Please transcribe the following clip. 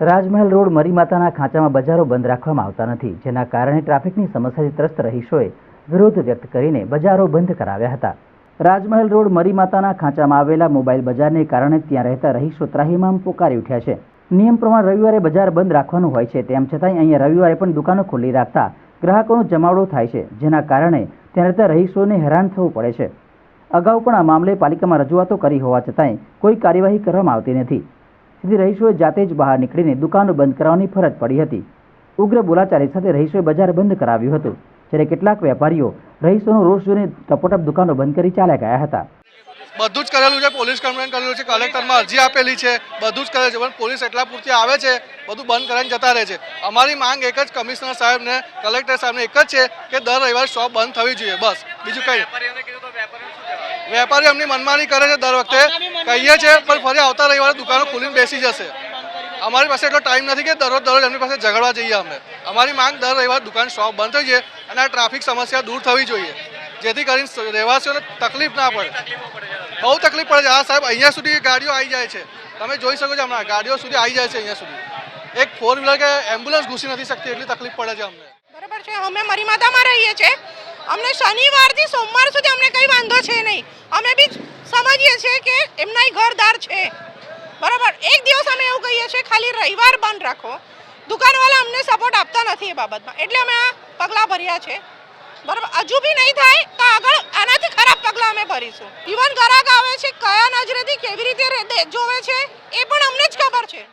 રાજમહેલ road મરીમાતાના ખાંચામાં બજારો બંધ રાખવામાં આવતા નથી, જેના કારણે ટ્રાફિકની સમસ્યાથી ત્રસ્ત રહીશોએ વિરોધ વ્યક્ત કરીને બજારો બંધ કરાવ્યા હતા. રાજમહેલ રોડ મરીમાતાના ખાંચામાં આવેલા મોબાઈલ બજારને કારણે ત્યાં રહેતા રહીશો ત્રાહીમામ પોકારી ઉઠ્યા છે. નિયમ પ્રમાણે રવિવારે બજાર બંધ રાખવાનું હોય છે, તેમ છતાંય અહીંયા રવિવારે પણ દુકાનો ખુલ્લી રાખતા ગ્રાહકોનો જમાવડો થાય છે, જેના કારણે ત્યાં રહેતા રહીશોને હેરાન થવું પડે છે. અગાઉ પણ આ મામલે પાલિકામાં રજૂઆતો કરી હોવા છતાંય કોઈ કાર્યવાહી કરવામાં આવતી નથી. તેથી રહીશોએ જાતે જ બહાર નીકળીને દુકાનો બંધ કરાવવાની ફરજ પડી હતી. ઉગ્ર બોલાચાલી સાથે રહીશોએ બજાર બંધ કરાવ્યું હતું, જ્યારે કેટલાક વેપારીઓ રહીશોનો રોષ જોઈને ટપોટપ દુકાનો બંધ કરી ચાલ્યા ગયા હતા. બધું જ કરેલું છે, પોલીસ કમ્પ્લેન કરેલું છે, કલેક્ટરમાં અરજી આપેલી છે, બધું જ કરે છે, પણ પોલીસ એટલા પૂરતી આવે છે, બધું બંધ કરીને જતા રહે છે. અમારી માંગ એક જ કમિશનર સાહેબને, કલેક્ટર સાહેબને એક જ છે કે દર રવિવારે શોપ બંધ થવી જોઈએ, બસ. બીજું કંઈ વેપારી એમની મનમાની કરે છે દર વખતે. કહીએ છે. પણ ફરી આવતા રવિવારે દુકાનો ખુલીને બેસી જશે. અમારી પાસે એટલો ટાઈમ નથી કે દરરોજ દરરોજ એમની પાસે ઝઘડવા જઈએ અમે. અમારી માંગ દર રવિવાર દુકાન શોપ બંધ થઈ જોઈએ અને આ ટ્રાફિક સમસ્યા દૂર થવી જોઈએ. જેથી કરીને રહેવાસીઓને તકલીફ ના પડે. બહુ તકલીફ પડે છે. આ સાહેબ અહીંયા સુધી ગાડીઓ આવી જાય છે. તમે જોઈ શકો છો હમણાં ગાડીઓ સુધી આવી જાય છે અહીંયા સુધી. એક ફોર વ્હીલર કે એમ્બ્યુલન્સ ઘૂસી નથી શકતી એટલી તકલીફ પડે છે અમને. બરાબર છે. અમે મરીમાતામાં રહીએ છીએ. અમને શનિવારથી સોમવાર સુધી અમને કંઈ વાંધો છે નહીં. અમે બી સમજીએ છીએ કે એમના ઘરદાર છે. બરાબર? એક દિવસ અમે એવું કહીએ છીએ, ખાલી રવિવાર બંધ રાખો. દુકાનવાળા અમને સપોર્ટ આપતા નથી એ બાબતમાં. એટલે અમે આ પગલાં ભર્યા છે. બરાબર? હજુ બી નહીં થાય તો આગળ આનાથી ખરાબ પગલાં અમે ભરીશું. ઇવન ગ્રાહક આવે છે, કયા નજરેથી કેવી રીતે જોવે છે, એ પણ અમને જ ખબર છે.